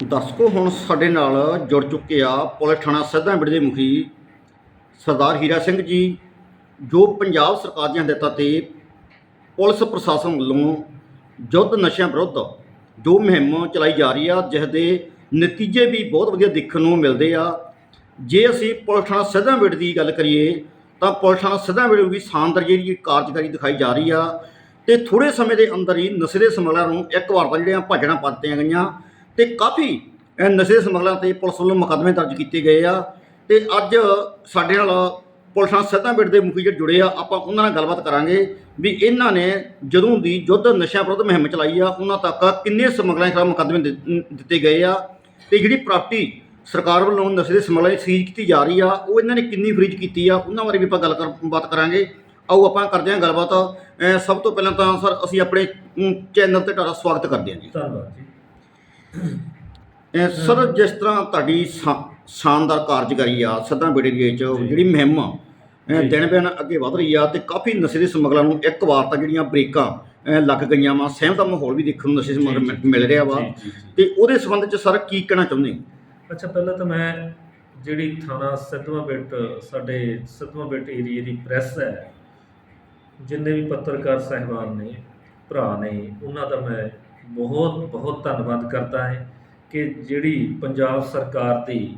ਦਰਸ਼ਕੋ, ਹੁਣ ਸਾਡੇ ਨਾਲ ਜੁੜ ਚੁੱਕੇ ਆ ਪੁਲਿਸ ਥਾਣਾ ਸਿੱਧਾਂਬਿੜ ਦੇ ਮੁਖੀ ਸਰਦਾਰ ਹੀਰਾ ਸਿੰਘ ਜੀ, ਜੋ ਪੰਜਾਬ ਸਰਕਾਰ ਦੀਆਂ ਹਦਾਇਤਾਂ ਤੇ ਪੁਲਿਸ ਪ੍ਰਸ਼ਾਸਨ ਵੱਲੋਂ ਯੁੱਧ ਨਸ਼ਿਆਂ ਵਿਰੁੱਧ ਜੋ ਮੁਹਿੰਮ ਚਲਾਈ ਜਾ ਰਹੀ ਆ ਜਿਸ ਦੇ ਨਤੀਜੇ ਵੀ ਬਹੁਤ ਵਧੀਆ ਦੇਖਣ ਨੂੰ ਮਿਲਦੇ ਆ। ਜੇ ਅਸੀਂ ਪੁਲਿਸ ਥਾਣਾ ਸਿੱਧਾਂਬਿੜ ਦੀ ਗੱਲ ਕਰੀਏ, ਤਾਂ ਪੁਲਿਸ ਥਾਣਾ ਸਿੱਧਾਂਬਿੜ ਵੀ ਸ਼ਾਨਦਾਰ ਜਿਹੜੀ ਕਾਰਜਕਾਰੀ ਦਿਖਾਈ ਜਾ ਰਹੀ ਆ ਤੇ ਥੋੜੇ ਸਮੇਂ ਦੇ ਅੰਦਰ ਹੀ ਨਸ਼ੇ ਦੇ ਸਮਗਲਰਾਂ ਨੂੰ ਇੱਕ ਵਾਰ ਤਾਂ ਜਿਹੜੀਆਂ ਭਾਜੜਾਂ ਪਾ ਦਿੱਤੀਆਂ ਗਈਆਂ। ਤੇ ਕਾਫੀ ਨਸ਼ੇ ਦੇ ਸਮਗਲਰਾਂ ਤੇ ਪੁਲਿਸ ਵੱਲੋਂ ਮੁਕੱਦਮੇ ਦਰਜ ਕੀਤੇ ਗਏ ਆ। ਤੇ ਅੱਜ ਸਾਡੇ ਨਾਲ ਪੁਲਿਸ ਥਾਣਾ ਸਿੱਧਾਂਬਿੜ ਦੇ ਮੁਖੀ ਜਿਹੜੇ ਜੁੜੇ ਆ, ਆਪਾਂ ਉਹਨਾਂ ਨਾਲ ਗੱਲਬਾਤ ਕਰਾਂਗੇ ਵੀ ਇਹਨਾਂ ਨੇ ਜਦੋਂ ਦੀ ਯੁੱਧ ਨਸ਼ਿਆਂ ਵਿਰੁੱਧ ਮੁਹਿੰਮ ਚਲਾਈ ਆ, ਉਹਨਾਂ ਤੱਕ ਕਿੰਨੇ ਸਮਗਲਰਾਂ ਖਿਲਾਫ ਮੁਕੱਦਮੇ ਦਿੱਤੇ ਗਏ ਆ। ਤੇ ਜਿਹੜੀ ਪ੍ਰਾਪਰਟੀ ਸਰਕਾਰ ਵੱਲੋਂ ਨਸ਼ੇ ਦੇ ਸਮਗਲਰਾਂ ਦੀ ਫਰੀਜ਼ ਕੀਤੀ ਜਾ ਰਹੀ ਆ, ਉਹ ਇਹਨਾਂ ਨੇ ਕਿੰਨੀ ਫਰੀਜ਼ ਕੀਤੀ ਆ, ਉਹਨਾਂ ਬਾਰੇ ਵੀ ਆਪਾਂ ਗੱਲ ਕਰ, ਬਾਤ ਕਰਾਂਗੇ। ਆਓ ਆਪਾਂ ਕਰਦੇ ਹਾਂ ਗੱਲਬਾਤ। ਸਭ ਤੋਂ ਪਹਿਲਾਂ ਤਾਂ ਸਰ, ਅਸੀਂ ਆਪਣੇ ਚੈਨਲ ਤੇ ਤੁਹਾਡਾ ਸਵਾਗਤ ਕਰਦੇ ਹਾਂ ਜੀ। ਧੰਨਵਾਦ ਜੀ। ਸਰ ਜਿਸ ਤਰ੍ਹਾਂ ਤੁਹਾਡੀ ਸ਼ਾ- ਸ਼ਾਨਦਾਰ ਕਾਰਜਕਾਰੀ ਆ ਸਦਾ ਬੇੜੇ ਦੀ ਵਿੱਚ ਜੀ। ਜਿਹੜੀ ਮੁਹਿੰਮ ਆ। ਦਿਨ ਬਿਨ ਅੱਗੇ ਵਧ ਰਹੀ ਆ ਤੇ ਕਾਫੀ ਨਸ਼ੇ ਦੇ ਸਮਗਲਰਾਂ ਨੂੰ ਇੱਕ ਵਾਰ ਤਾਂ ਜਿਹੜੀਆਂ ਬ੍ਰੇਕਾਂ ਲੱਗ ਗਈਆਂ ਵਾ ਸਹਿਮ ਦਾ ਮਾਹੌਲ ਵੀ ਦੇਖਣ ਨੂੰ ਨਸ਼ੇ ਸਮਗਲਰ ਮਿਲ ਰਿਹਾ ਵਾ। ਤੇ ਉਹਦੇ ਸੰਬੰਧ ਚ ਸਰ ਕੀ ਕਹਿਣਾ ਚਾਹੁੰਦੇ? ਅੱਛਾ ਪਹਿਲਾਂ ਤਾਂ ਮੈਂ ਜਿਹੜੀ ਥਾਣਾ ਸਿੱਧਵਾਂ ਬਿੱਟ ਸਾਡੇ ਸਿੱਧਵਾਂ ਬਿੱਟ ਏਰੀਏ ਦੀ ਪ੍ਰੈਸ ਹੈ ਜਿੰਨੇ ਵੀ ਪੱਤਰਕਾਰ ਸਹਿਬਾਨ ਨੇ ਭਰਾ ਨੇ ਉਹਨਾਂ ਦਾ ਮੈਂ ਬਹੁਤ ਬਹੁਤ ਧੰਨਵਾਦ ਕਰਦਾ ਹੈ ਕਿ ਜਿਹੜੀ ਪੰਜਾਬ ਸਰਕਾਰ ਦੀ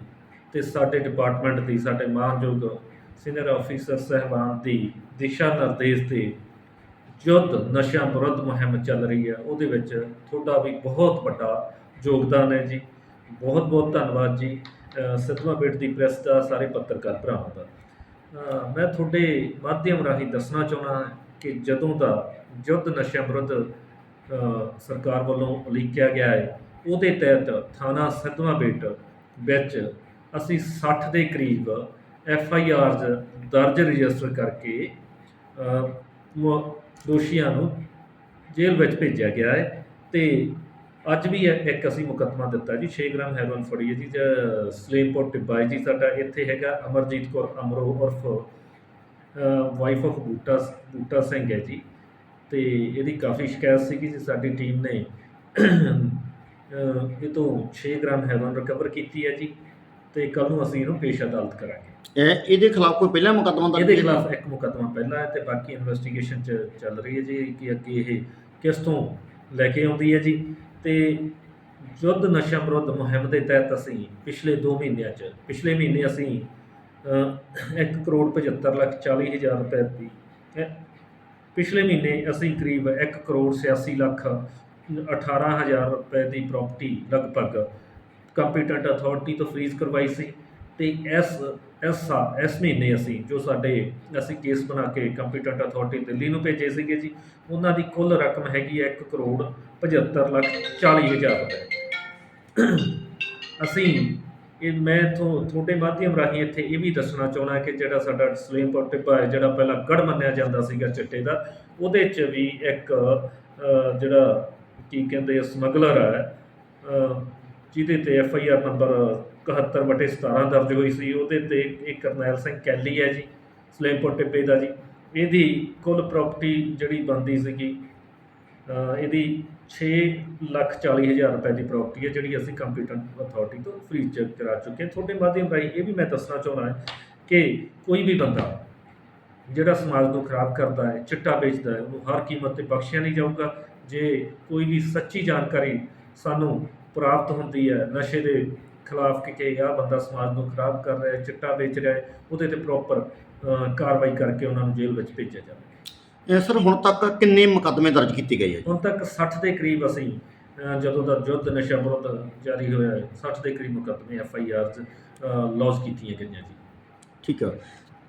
ਤੇ ਸਾਡੇ ਡਿਪਾਰਟਮੈਂਟ ਦੀ ਸਾਡੇ ਮਾਨਯੋਗ ਸੀਨੀਅਰ ਆਫੀਸਰ ਸਹਿਬਾਨ ਦੀ ਦਿਸ਼ਾ ਨਿਰਦੇਸ਼ ਤੇ ਯੁੱਧ ਨਸ਼ਿਆਂ ਵਿਰੁੱਧ ਮੁਹਿੰਮ ਚੱਲ ਰਹੀ ਹੈ ਉਹਦੇ ਵਿੱਚ ਤੁਹਾਡਾ ਵੀ ਬਹੁਤ ਵੱਡਾ ਯੋਗਦਾਨ ਹੈ ਜੀ। ਬਹੁਤ ਬਹੁਤ ਧੰਨਵਾਦ ਜੀ। ਅ, ਬੇਟ ਦੀ ਪ੍ਰੈਸ ਦਾ ਸਾਰੇ ਪੱਤਰਕਾਰ ਭਰਾਵਾਂ ਦਾ। ਮੈਂ ਤੁਹਾਡੇ ਮਾਧਿਅਮ ਰਾਹੀਂ ਦੱਸਣਾ ਚਾਹੁੰਦਾ ਕਿ ਜਦੋਂ ਦਾ ਯੁੱਧ ਨਸ਼ਿਆਂ ਵਿਰੁੱਧ ਸਰਕਾਰ ਵੱਲੋਂ ਉਲੀਕਿਆ ਗਿਆ ਹੈ। ਉਹਦੇ ਤਹਿਤ ਥਾਣਾ ਸਿੱਧਵਾਂ ਬੇਟ ਵਿੱਚ ਅਸੀਂ 60 ਦੇ ਕਰੀਬ ਐਫ ਆਈ ਆਰਜ਼ ਦਰਜ ਰਜਿਸਟਰ ਕਰਕੇ ਅ, ਦੋਸ਼ੀਆਂ ਨੂੰ ਜੇਲ੍ਹ ਵਿੱਚ ਭੇਜਿਆ ਗਿਆ ਹੈ। ਤੇ ਅੱਜ ਵੀ ਇੱਕ ਅਸੀਂ ਮੁਕੱਦਮਾ ਦਿੱਤਾ ਜੀ 6 ਗ੍ਰਾਮ ਹੈਰੋਇਨ ਫੜੀ ਹੈ ਜੀ ਜ- ਸਲੇਮਪੁਰ ਟਿੱਬਾ ਹੈ ਜੀ ਸਾਡਾ। ਇੱਥੇ ਹੈਗਾ ਅਮਰਜੀਤ ਕੌਰ ਅਮਰੋ ਉਰਫ ਵਾਈਫ ਆਫ ਬੂਟਾ ਬੂਟਾ ਸਿੰਘ ਹੈ ਜੀ। ਤੇ ਇਹਦੀ ਕਾਫੀ ਸ਼ਿਕਾਇਤ ਸੀਗੀ ਜੀ ਸਾਡੀ ਟੀਮ ਨੇ। ਇਹ ਤੋਂ 6 ਗ੍ਰਾਮ ਹੈਰੋਇਨ ਰਿਕਵਰ ਕੀਤੀ ਹੈ ਜੀ ਤੇ ਕੱਲ ਨੂੰ ਅਸੀਂ ਇਹਨੂੰ ਪੇਸ਼ ਅਦਾਲਤ ਕਰਾਂਗੇ। ਇਹ ਇਹਦੇ ਖਿਲਾਫ ਕੋਈ ਪਹਿਲਾ ਮੁਕੱਦਮਾ ਦਰਜ ਇਹਦੇ? ਖਿਲਾਫ ਇੱਕ ਮੁਕੱਦਮਾ ਪਹਿਲਾਂ ਹੈ ਤੇ ਬਾਕੀ ਇਨਵੈਸਟੀਗੇਸ਼ਨ ਚ ਚੱਲ ਰਹੀ ਹੈ ਜੀ ਕਿ ਅੱਗੇ ਇਹ ਕਿਸ ਤੋਂ ਲੈ ਕੇ ਆਉਂਦੀ ਹੈ ਜੀ। ਤੇ ਯੁੱਧ ਨਸ਼ਾ ਵਿਰੁੱਧ ਮੁਹਿੰਮ ਦੇ ਤਹਿਤ ਅਸੀਂ ਪਿਛਲੇ 2 ਮਹੀਨਿਆਂ ਚ ਪਿਛਲੇ ਮਹੀਨੇ ਅਸੀਂ 1 ਕਰੋੜ 75 ਲੱਖ 40 ਹਜ਼ਾਰ ਰੁਪਏ ਦੀ ਪਿਛਲੇ ਮਹੀਨੇ ਅਸੀਂ ਕਰੀਬ 1 ਕਰੋੜ 86 ਲੱਖ 18 ਹਜ਼ਾਰ ਰੁਪਏ ਦੀ ਪ੍ਰਾਪਰਟੀ ਲਗਭਗ ਕੰਪੀਟੈਂਟ ਅਥਾਰਟੀ ਤੋਂ ਫ੍ਰੀਜ਼ ਕਰਵਾਈ ਸੀ ਤੇ ਇਸ ਇਸ ਸਾ- ਇਸ ਮਹੀਨੇ ਅਸੀਂ ਜੋ ਸਾਡੇ, ਅਸੀਂ ਕੇਸ ਬਣਾ ਕੇ ਕੰਪੀਟੈਂਟ ਅਥਾਰਟੀ ਦਿੱਲੀ ਨੂੰ ਭੇਜੇ ਸੀਗੇ ਜੀ, ਉਹਨਾਂ ਦੀ ਕੁੱਲ ਰਕਮ ਹੈਗੀ ਹੈ 1 ਕਰੋੜ 75 ਲੱਖ 40 ਹਜ਼ਾਰ ਰੁਪਏ। ਅਸੀਂ ਇਹ ਮੈਂ ਥੋ ਤੁਹਾਡੇ ਮਾਧਿਅਮ ਰਾਹੀਂ ਇੱਥੇ ਇਹ ਵੀ ਦੱਸਣਾ ਚਾਹੁੰਦਾ ਕਿ ਜਿਹੜਾ ਸਾਡਾ ਸਲੇਮਪੁਰ ਟਿੱਬਾ ਹੈ, ਜਿਹੜਾ ਪਹਿਲਾਂ ਗੜ ਮੰਨਿਆ ਜਾਂਦਾ ਸੀਗਾ ਚਿੱਟੇ ਦਾ, ਉਹਦੇ 'ਚ ਵੀ ਇੱਕ ਜਿਹੜਾ ਕੀ ਕਹਿੰਦੇ ਸਮਗਲਰ ਹੈ ਜਿਹਦੇ ਤੇ ਐਫ ਆਈ ਆਰ ਨੰਬਰ 71 ਬਟੇ 17 ਦਰਜ ਹੋਈ ਸੀ, ਉਹਦੇ ਤੇ ਇੱਕ ਕਰਨੈਲ ਸਿੰਘ ਕੈਲੀ ਹੈ ਜੀ ਸਲੇਮਪੁਰ ਟਿੱਬੇ ਦਾ ਜੀ। ਇਹਦੀ ਕੁੱਲ ਪ੍ਰਾਪਰਟੀ ਜਿਹੜੀ ਬੰਦੀ ਸੀਗੀ ਇਹਦੀ 6 ਲੱਖ 40 ਹਜ਼ਾਰ ਰੁਪਏ ਦੀ ਪ੍ਰਾਪਰਟੀ ਹੈ, ਜਿਹੜੀ ਅਸੀਂ ਕੰਪੀਟੈਂਟ ਅਥਾਰਟੀ ਤੋਂ ਫ੍ਰੀ ਚੈੱਕ ਕਰਾ ਚੁੱਕੇ ਹਾਂ। ਤੁਹਾਡੇ ਮਾਧਿਅਮ ਰਾਹੀਂ ਇਹ ਵੀ ਮੈਂ ਦੱਸਣਾ ਚਾਹੁੰਦਾ ਹਾਂ ਕਿ ਕੋਈ ਵੀ ਬੰਦਾ ਜਿਹੜਾ ਸਮਾਜ ਨੂੰ ਖਰਾਬ ਕਰਦਾ ਹੈ, ਚਿੱਟਾ ਵੇਚਦਾ ਹੈ, ਉਹਨੂੰ ਹਰ ਕੀਮਤ ਤੇ ਬਖਸ਼ਿਆ ਨਹੀਂ ਜਾਊਗਾ। ਜੇ ਕੋਈ ਵੀ ਸੱਚੀ ਜਾਣਕਾਰੀ ਸਾਨੂੰ ਪ੍ਰਾਪਤ ਹੁੰਦੀ ਹੈ, ਨਸ਼ੇ ਦੇ ਖਿਲਾਫ ਕਿ ਕਿ ਆਹ ਬੰਦਾ ਸਮਾਜ ਨੂੰ ਖਰਾਬ ਕਰ ਰਿਹਾ ਹੈ, ਚਿੱਟਾ ਵੇਚ ਰਿਹਾ ਹੈ, ਉਹਦੇ ਤੇ ਪ੍ਰੋਪਰ ਕਾਰਵਾਈ ਕਰਕੇ ਉਹਨਾਂ ਨੂੰ ਜੇਲ੍ਹ ਵਿੱਚ ਭੇਜਿਆ ਜਾਵੇ। ਇਹ ਸਰ ਹੁਣ ਤੱਕ ਕਿੰਨੇ ਮੁਕੱਦਮੇ ਦਰਜ ਕੀਤੇ ਗਏ ਜੀ? ਹੁਣ ਤੱਕ 60 ਦੇ ਕਰੀਬ ਅਸੀਂ ਅ, ਜਦੋਂ ਦਾ ਯੁੱਧ ਨਸ਼ਾ ਵਿਰੁੱਧ ਜਾਰੀ ਹੋਇਆ ਹੈ 60 ਦੇ ਕਰੀਬ ਮੁਕੱਦਮੇ ਐਫ ਆਈ ਆਰਸ ਲੌਜ ਕੀਤੀਆਂ ਗਈਆਂ ਜੀ। ਠੀਕ ਆ।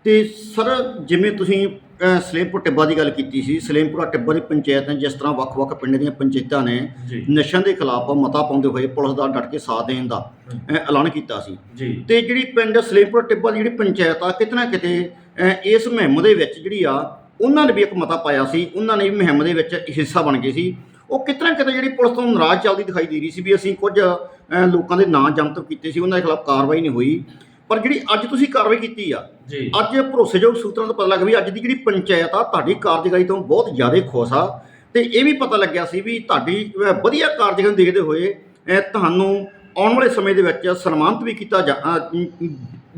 ਤੇ ਸਰ ਜਿਵੇਂ ਤੁਸੀਂ ਅਹ, ਸਲੇਮਪੁਰ ਟਿੱਬਾ ਦੀ ਗੱਲ ਕੀਤੀ ਸੀ ਸਲੇਮਪੁਰਾ ਟਿੱਬਾ ਦੀ ਪੰਚਾਇਤ ਨੇ ਜਿਸ ਤਰ੍ਹਾਂ ਵੱਖ-ਵੱਖ ਪਿੰਡ ਦੀਆਂ ਪੰਚਾਇਤਾਂ ਨੇ ਜੀ। ਨਸ਼ਿਆਂ ਦੇ ਖਿਲਾਫ ਮਤਾ ਪਾਉਂਦੇ ਹੋਏ ਪੁਲਿਸ ਦਾ ਡਟ ਕੇ ਸਾਥ ਦੇਣ ਦਾ ਅਹ, ਐਲਾਨ ਕੀਤਾ ਸੀ। ਜੀ। ਤੇ ਜਿਹੜੀ ਪਿੰਡ ਸਲੇਮਪੁਰ ਟਿੱਬਾ ਦੀ ਜਿਹੜੀ ਪੰਚਾਇਤ ਆ ਕਿਤੇ ਨਾ ਕਿਤੇ ਅਹ, ਇਸ ਮੁਹਿੰਮ ਦੇ ਵਿੱਚ ਜਿਹੜੀ ਆ ਉਹਨਾਂ ਨੇ ਵੀ ਇੱਕ ਮਤਾ ਪਾਇਆ ਸੀ ਉਹਨਾਂ ਨੇ ਵੀ ਮੁਹਿੰਮ ਦੇ ਵਿੱਚ ਹਿੱਸਾ ਬਣ ਗਏ ਸੀ। ਉਹ ਕਿਤੇ ਨਾ ਕਿਤੇ ਜਿਹੜੀ ਪੁਲਿਸ ਤੋਂ ਨਾਰਾਜ਼ ਚੱਲਦੀ ਦਿਖਾਈ ਦੇ ਰਹੀ ਸੀ ਵੀ ਅਸੀਂ ਕੁਝ ਲੋਕਾਂ ਦੇ ਨਾਂ ਜਮਤ ਕੀਤੇ ਸੀ ਉਹਨਾਂ ਦੇ ਖਿਲਾਫ ਕਾਰਵਾਈ ਨਹੀਂ ਹੋਈ। ਪਰ ਜਿਹੜੀ ਅੱਜ ਤੁਸੀਂ ਕਾਰਵਾਈ ਕੀਤੀ ਆ ਅੱਜ ਭਰੋਸੇਯੋਗ ਸੂਤਰਾਂ ਤੋਂ ਪਤਾ ਲੱਗ ਵੀ ਅੱਜ ਦੀ ਜਿਹੜੀ ਪੰਚਾਇਤ ਆ ਤੁਹਾਡੀ ਕਾਰਜਕਾਰੀ ਤੋਂ ਬਹੁਤ ਜ਼ਿਆਦਾ ਖੁਸ਼ ਆ। ਤੇ ਇਹ ਵੀ ਪਤਾ ਲੱਗਿਆ ਸੀ ਵੀ ਤੁਹਾਡੀ ਵਧੀਆ ਕਾਰਜਕਾਰੀ ਨੂੰ ਦੇਖਦੇ ਹੋਏ ਤੁਹਾਨੂੰ ਆਉਣ ਵਾਲੇ ਸਮੇਂ ਦੇ ਵਿੱਚ ਸਨਮਾਨਿਤ ਵੀ ਕੀਤਾ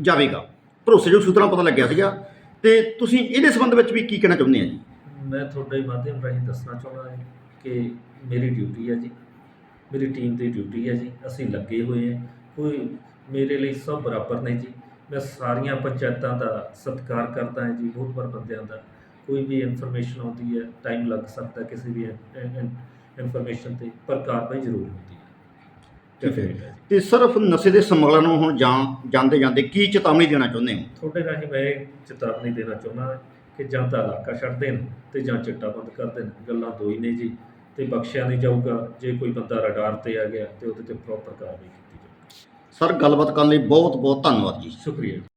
ਜਾਵੇਗਾ। ਭਰੋਸੇਯੋਗ ਸੂਤਰਾਂ ਪਤਾ ਲੱਗਿਆ ਸੀਗਾ। ਤੇ ਤੁਸੀਂ ਇਹਦੇ ਸੰਬੰਧ ਵਿੱਚ ਵੀ ਕੀ ਕਹਿਣਾ ਚਾਹੁੰਦੇ ਆ ਜੀ? ਮੈਂ ਤੁਹਾਡੇ ਮਾਧਿਅਮ ਰਾਹੀਂ ਦੱਸਣਾ ਚਾਹੁੰਦਾ ਹਾਂ ਕਿ ਮੇਰੀ ਡਿਊਟੀ ਹੈ ਜੀ। ਮੇਰੀ ਟੀਮ ਦੀ ਡਿਊਟੀ ਹੈ ਜੀ। ਅਸੀਂ ਲੱਗੇ ਹੋਏ ਹਾਂ। ਕੋਈ ਮੇਰੇ ਲਈ ਸਭ ਬਰਾਬਰ ਨੇ ਜੀ। ਮੈਂ ਸਾਰੀਆਂ ਪੰਚਾਇਤਾਂ ਦਾ ਸਤਿਕਾਰ ਕਰਦਾ ਹਾਂ ਜੀ, ਬਹੁਤ ਵਾਰ ਬੰਦਿਆਂ ਦਾ। ਕੋਈ ਵੀ ਇਨਫੋਰਮੇਸ਼ਨ ਆਉਂਦੀ ਹੈ ਟਾਈਮ ਲੱਗ ਸਕਦਾ ਕਿਸੇ ਵੀ ਇਨਫੋਰਮੇਸ਼ਨ ਤੇ, ਪਰ ਕਾਰਵਾਈ ਜ਼ਰੂਰ ਹੁੰਦੀ ਹੈ। ਠੀਕ ਹੈ। ਤੇ ਸਿਰਫ ਨਸ਼ੇ ਦੇ ਸਮਗਲਰਾਂ ਨੂੰ ਹੁਣ ਜਾਂ ਜਾਂਦੇ ਜਾਂਦੇ ਕੀ ਚੇਤਾਵਨੀ ਦੇਣਾ ਚਾਹੁੰਦੇ ਹੋ? ਤੁਹਾਡੇ ਰਾਹੀਂ ਮੈਂ ਇਹ ਚੇਤਾਵਨੀ ਦੇਣਾ ਚਾਹੁੰਦਾ ਕਿ ਜਾਂ ਤਾਂ ਇਲਾਕਾ ਛੱਡ ਦੇਣ ਤੇ ਜਾਂ ਚਿੱਟਾ ਬੰਦ ਕਰ ਦੇਣ। ਗੱਲਾਂ ਦੋ ਹੀ ਨੇ ਜੀ। ਤੇ ਬਖਸ਼ਿਆ ਨਹੀਂ ਜਾਊਗਾ। ਜੇ ਕੋਈ ਬੰਦਾ ਰਡਾਰ ਤੇ ਆ ਗਿਆ ਤੇ ਉਹਦੇ ਤੇ ਪ੍ਰੋਪਰ ਕਾਰਵਾਈ ਕੀਤੀ ਜਾਊਗੀ। ਸਰ ਗੱਲਬਾਤ ਕਰਨ ਲਈ ਬਹੁਤ ਬਹੁਤ ਧੰਨਵਾਦ ਜੀ। ਸ਼ੁਕਰੀਆ।